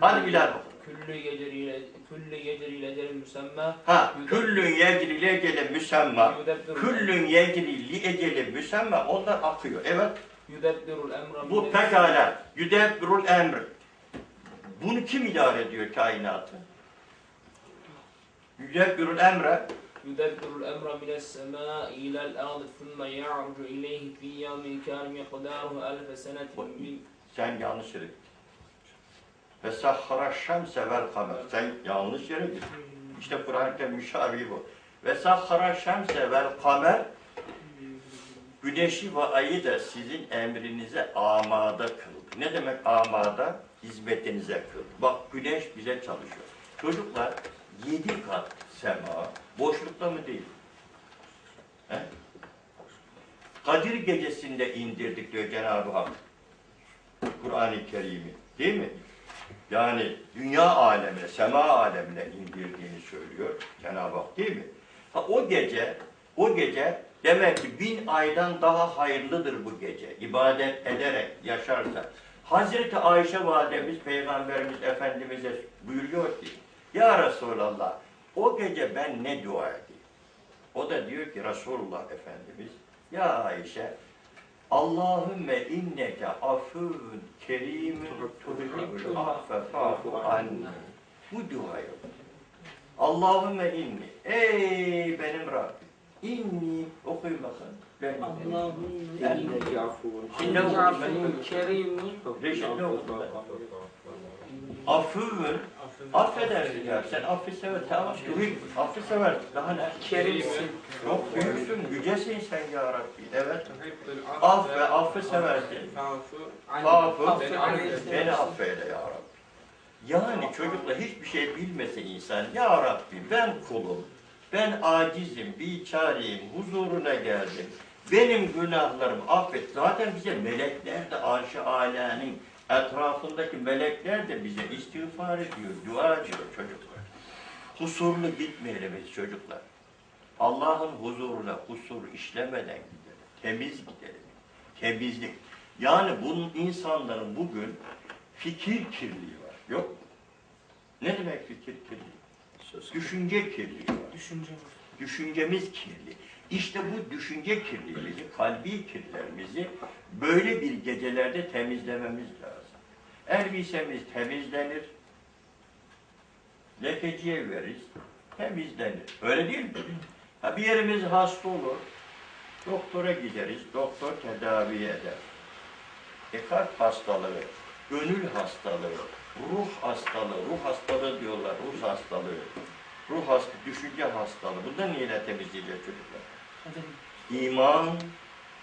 Hadi Bilal bakalım. Küllü geceriyle küllü geceriyle ecelin müsemma Ha, küllün yecri li eceli müsemma. Küllün yecri li eceli müsemma. Onlar akıyor. Evet. yudebbirul emra Bu pekala. Yüdebbirul emr. Bunu kim idare ediyor kainatı? Yüdebbirul emre. yudebbirul emra mines semâ ilel ardı thumme ya'rucu ileyhi fi yevmin kâne miqdâruhu elfe senetin Sen yanlış gittin. Ve sahhara şemse vel kamer. Sen yanlış yere gittin. İşte Kur'an-ı müşabi bu. Ve sahhara şemse vel kamer. Güneşi ve ayı da sizin emrinize amada kıldı. Ne demek amada? Hizmetinize kıldı. Bak güneş bize çalışıyor. Çocuklar yedi kat sema boşlukta mı değil? He? Kadir gecesinde indirdik diyor Cenab-ı Hak. Kur'an-ı Kerim'i. Değil mi? Yani dünya alemine, sema alemine indirdiğini söylüyor Cenab-ı Hak değil mi? Ha, o gece, o gece demek ki bin aydan daha hayırlıdır bu gece. İbadet ederek yaşarsa. Hazreti Ayşe validemiz, Peygamberimiz Efendimiz'e buyuruyor ki, Ya Resulallah, o gece ben ne dua edeyim? O da diyor ki Resulullah Efendimiz, Ya Ayşe, Allahümme inneke afuvun kerimün tuhibbul affe fa'fu anna. Bu dua yok. Allahümme inni. Ey benim Rabbim. İnni okuyun bakın. Allahümme inneke afuvun kerimün tuhibbul affe fa'fu anna. Afuvun Affedersin ya. Sen affı sever. Tamam. Tuhib. Affı sever. Daha ne? Kerimsin. Çok büyüksün. Yücesin sen ya Rabbi. Evet. Af ve affı seversin. Affı. Beni affeyle ya Rabbi. Yani çocukla hiçbir şey bilmese insan, ya Rabbi ben kulum, ben acizim, biçareyim, huzuruna geldim. Benim günahlarımı affet. Zaten bize melekler de arş-ı âlânin etrafındaki melekler de bize istiğfar ediyor, dua ediyor çocuklar. Husurlu gitmeyelim biz çocuklar. Allah'ın huzuruna husur işlemeden gidelim. Temiz gidelim. Temizlik. Yani bunun insanların bugün fikir kirliliği var. Yok mu? Ne demek fikir kirliliği? Düşünce kirliliği var. düşünce Düşüncemiz kirli. İşte bu düşünce kirliliğimizi, kalbi kirlerimizi böyle bir gecelerde temizlememiz lazım. Elbisemiz temizlenir, lekeciye veririz, temizlenir. Öyle değil mi? Ha, bir yerimiz hasta olur, doktora gideriz, doktor tedavi eder. E kalp hastalığı, gönül hastalığı, ruh hastalığı, ruh hastalığı diyorlar, ruh hastalığı. Ruh hasta, düşünce hastalığı. Bundan neyle temizleyeceğiz çocuklar? İman,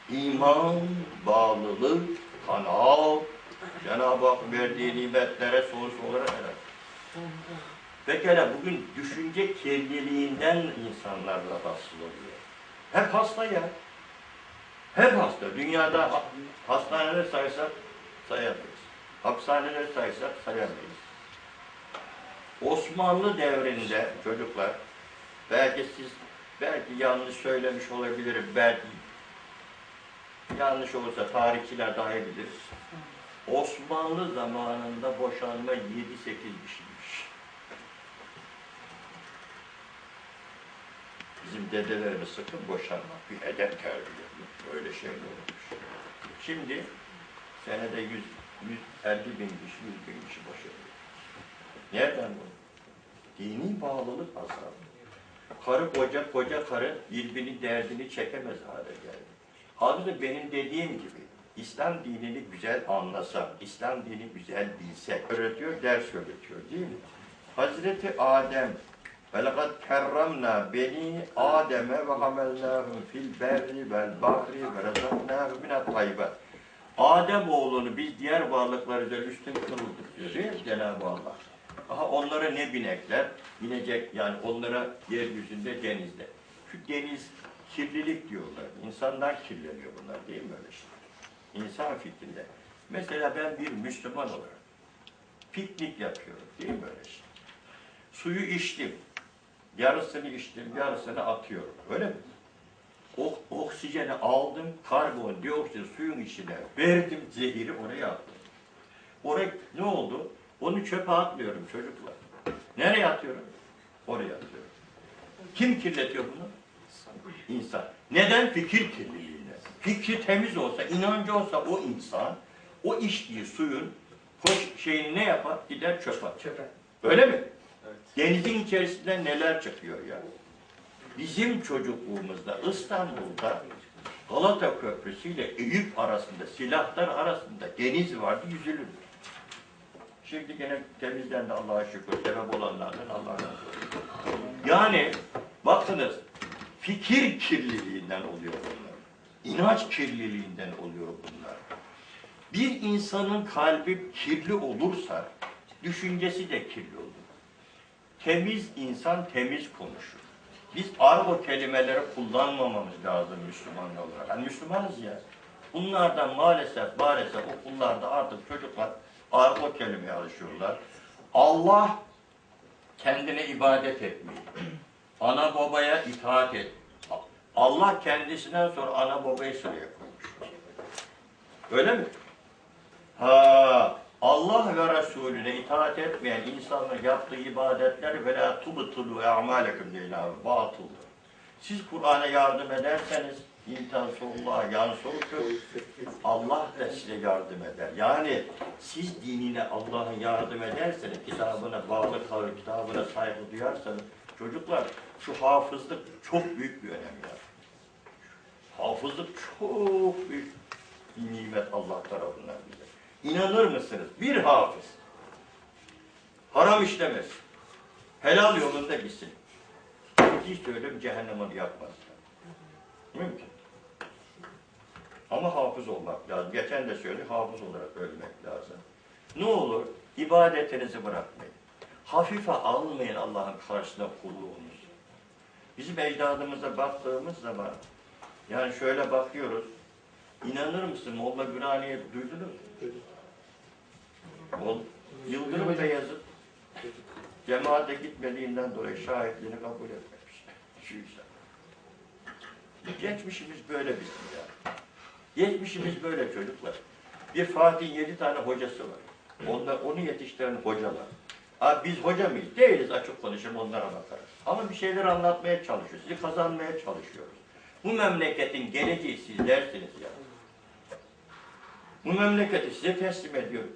iman, bağlılık, kanaat, Cenab-ı Hak verdiği nimetlere sonsuz olarak helal. Pekala bugün düşünce kirliliğinden insanlar rahatsız oluyor. Hep hasta ya. Hep hasta. Dünyada ha- hastaneler saysak sayamayız. Hapishaneler saysak sayamayız. Osmanlı devrinde çocuklar, belki siz, belki yanlış söylemiş olabilirim, belki yanlış olursa tarihçiler daha iyi bilir. Osmanlı zamanında boşanma 7-8 kişiymiş. Bizim dedelerimiz sakın boşanmak, bir edep terbiye, böyle şey olmuş. Şimdi senede 100, 150 bin kişi, 100 bin kişi boşanıyor. Nereden bu? Dini bağlılık azaldı. Karı koca, koca karı birbirinin derdini çekemez hale geldi. Halbuki benim dediğim gibi İslam dinini güzel anlasak, İslam dini güzel bilsek, öğretiyor, ders öğretiyor değil mi? Hazreti Adem وَلَقَدْ كَرَّمْنَا بَنِي آدَمَ وَحَمَلْنَاهُمْ فِي الْبَرِّ وَالْبَحْرِ وَرَزَقْنَاهُمْ مِنَ الطَّيِّبَاتِ Adem oğlunu biz diğer varlıklar üzerine üstün kıldık diyor değil mi Cenab-ı Allah? Aha onlara ne binekler? Binecek yani onlara yeryüzünde denizde. Şu deniz kirlilik diyorlar. İnsanlar kirleniyor bunlar değil mi öyle şey? İnsan fikrinde. Mesela ben bir Müslüman olarak piknik yapıyorum değil mi öyle şey? Suyu içtim. Yarısını içtim, yarısını atıyorum. Öyle mi? O, oksijeni aldım, karbondioksit suyun içine verdim, zehiri oraya attım. Oraya ne oldu? Onu çöpe atmıyorum çocuklar. Nereye atıyorum? Oraya atıyorum. Kim kirletiyor bunu? İnsan. Neden? Fikir kirliliğiyle. Fikri temiz olsa, inancı olsa o insan, o içtiği suyun hoş şeyini ne yapar? Gider çöpe. Çöpe. Öyle mi? Denizin içerisinde neler çıkıyor ya? Bizim çocukluğumuzda İstanbul'da Galata Köprüsü ile Eyüp arasında, silahlar arasında deniz vardı, yüzülürdü. Şimdi gene temizlendi Allah'a şükür, sebep olanlardan Allah'a şükür. Yani bakınız, fikir kirliliğinden oluyor bunlar. İnanç kirliliğinden oluyor bunlar. Bir insanın kalbi kirli olursa, düşüncesi de kirli olur. Temiz insan temiz konuşur. Biz argo kelimeleri kullanmamamız lazım Müslümanlar olarak. Hani Müslümanız ya. Bunlardan maalesef maalesef okullarda artık çocuklar argo kelimeye alışıyorlar. Allah kendine ibadet etmeyi, ana babaya itaat et. Allah kendisinden sonra ana babayı sıraya koymuş. Öyle mi? Ha, Allah ve Resulüne itaat etmeyen insanların yaptığı ibadetler ve la tubtulu a'malekum diye batıldır. Siz Kur'an'a yardım ederseniz intansullah yansurkum Allah da size yardım eder. Yani siz dinine Allah'ın yardım ederseniz, kitabına bağlı kalır, kitabına saygı duyarsanız, çocuklar şu hafızlık çok büyük bir önem ya. Hafızlık çok büyük bir nimet Allah tarafından bize. İnanır mısınız? Bir hafız haram işlemez. Helal yolunda gitsin. Ciddi söylüyorum cehennem onu yapmaz. Mümkün. Ama hafız olmak lazım. Geçen de söyledim, hafız olarak ölmek lazım. Ne olur? ibadetinizi bırakmayın. Hafife almayın Allah'ın karşısında kulluğunuzu. Bizim ecdadımıza baktığımız zaman, yani şöyle bakıyoruz, inanır mısın Molla Gürani'yi duydunuz mu? Mol, Yıldırım Beyazıt, cemaate gitmediğinden dolayı şahitliğini kabul etmemiş. Şu yüzden. Geçmişimiz böyle bizim ya. Geçmişimiz böyle çocuklar. Bir Fatih'in yedi tane hocası var. Onlar, onu yetiştiren hocalar. Abi biz hoca mıyız? Değiliz açık konuşalım onlara bakarız. Ama bir şeyler anlatmaya çalışıyoruz. Sizi kazanmaya çalışıyoruz. Bu memleketin geleceği siz dersiniz ya. Bu memleketi size teslim ediyorum.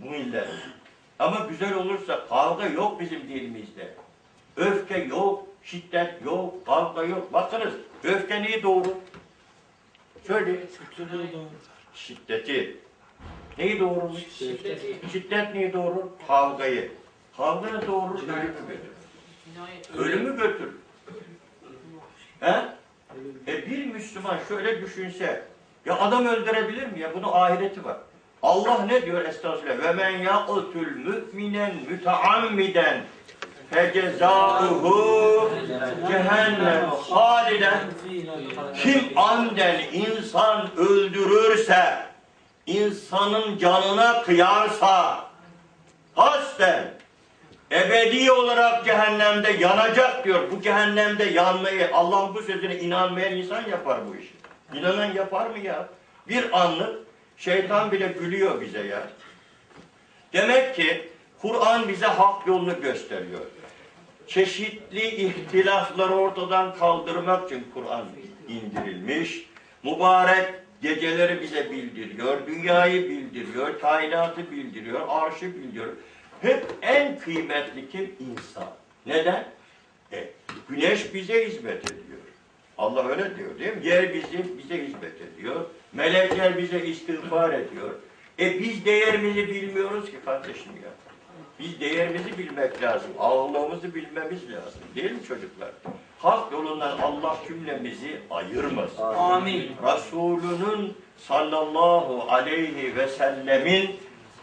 Bu millet. Ama güzel olursa kavga yok bizim dilimizde. Öfke yok, şiddet yok, kavga yok. Bakınız öfke neyi doğurur? Söyle. Şiddeti. Neyi doğurur? Şiddeti. Şiddet neyi doğurur? Kavgayı. Kavga ne doğurur? Ölümü götürür. Ölümü götürür. He? E bir Müslüman şöyle düşünse, ya adam öldürebilir mi ya? Bunun ahireti var. Allah ne diyor estağfirullah? Ve men yaqtul mü'minen müteammiden fecezâuhu cehennem haliden kim anden insan öldürürse, insanın canına kıyarsa, hasten ebedi olarak cehennemde yanacak diyor. Bu cehennemde yanmayı, Allah'ın bu sözüne inanmayan insan yapar bu işi. İnanan yapar mı ya? Bir anlık şeytan bile gülüyor bize ya. Demek ki Kur'an bize hak yolunu gösteriyor. Çeşitli ihtilafları ortadan kaldırmak için Kur'an indirilmiş. Mübarek geceleri bize bildiriyor, dünyayı bildiriyor, kainatı bildiriyor, arşı bildiriyor. Hep en kıymetli kim? İnsan. Neden? E, güneş bize hizmet ediyor. Allah öyle diyor değil mi? Yer bizi, bize hizmet ediyor. Melekler bize istiğfar ediyor. E biz değerimizi bilmiyoruz ki kardeşim ya. Biz değerimizi bilmek lazım. Ağırlığımızı bilmemiz lazım. Değil mi çocuklar? Hak yolundan Allah cümlemizi ayırmasın. Amin. Resulünün sallallahu aleyhi ve sellemin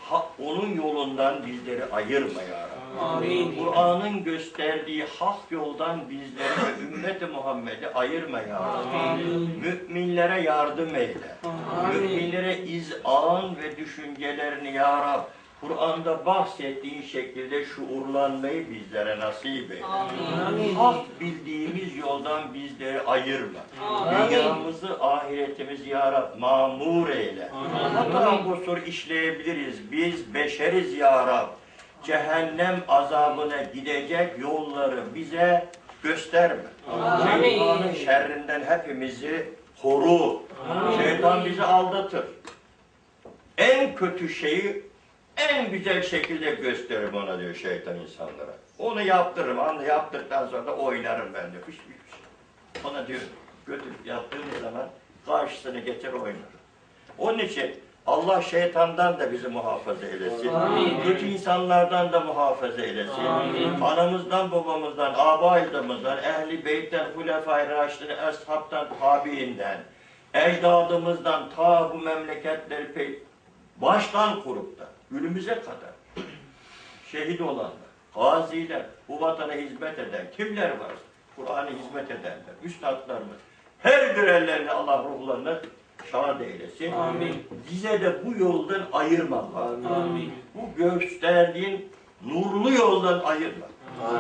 ha- onun yolundan bizleri ayırma ya Rabbi. Amin. Kur'an'ın gösterdiği hak yoldan bizleri ve ümmeti Muhammed'i ayırma ya Rabbi. Amin. Müminlere yardım eyle. Amin. Müminlere izan ve düşüncelerini ya Rab Kur'an'da bahsettiğin şekilde şuurlanmayı bizlere nasip eyle. Amin. Hak bildiğimiz yoldan bizleri ayırma. Amin. Dünyamızı, ahiretimizi ya Rab mamur eyle. Hata kusur işleyebiliriz. Biz beşeriz ya Rab. Cehennem azabına gidecek yolları bize gösterme. Amin. Şeytanın şerrinden hepimizi koru. Şeytan bizi aldatır. En kötü şeyi en güzel şekilde gösteririm ona diyor şeytan insanlara. Onu yaptırırım. Onu yaptıktan sonra da oynarım ben diyor. Hiçbir şey. Ona diyor götürüp yaptığımız zaman karşısına geçer oynar. Onun için Allah şeytandan da bizi muhafaza eylesin. Amin. Kötü insanlardan da muhafaza eylesin. Amin. Anamızdan, babamızdan, abaydamızdan, ehli beytten, hulefai raşidin, eshabtan, tabiinden, ecdadımızdan ta bu memleketleri baştan kurup da günümüze kadar şehit olanlar, gaziler, bu vatana hizmet eden kimler var? Kur'an'a hizmet edenler, üstadlarımız. Her birerlerini Allah ruhlarını şad eylesin. Amin. Bize de bu yoldan ayırma. Amin. Bu gösterdiğin nurlu yoldan ayırma.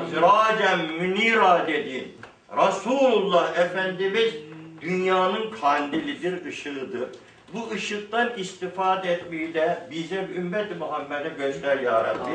Siracen münira dediğin Resulullah Efendimiz dünyanın kandilidir, ışığıdır. Bu ışıktan istifade etmeyi de bize ümmet-i Muhammed'e göster ya Rabbi.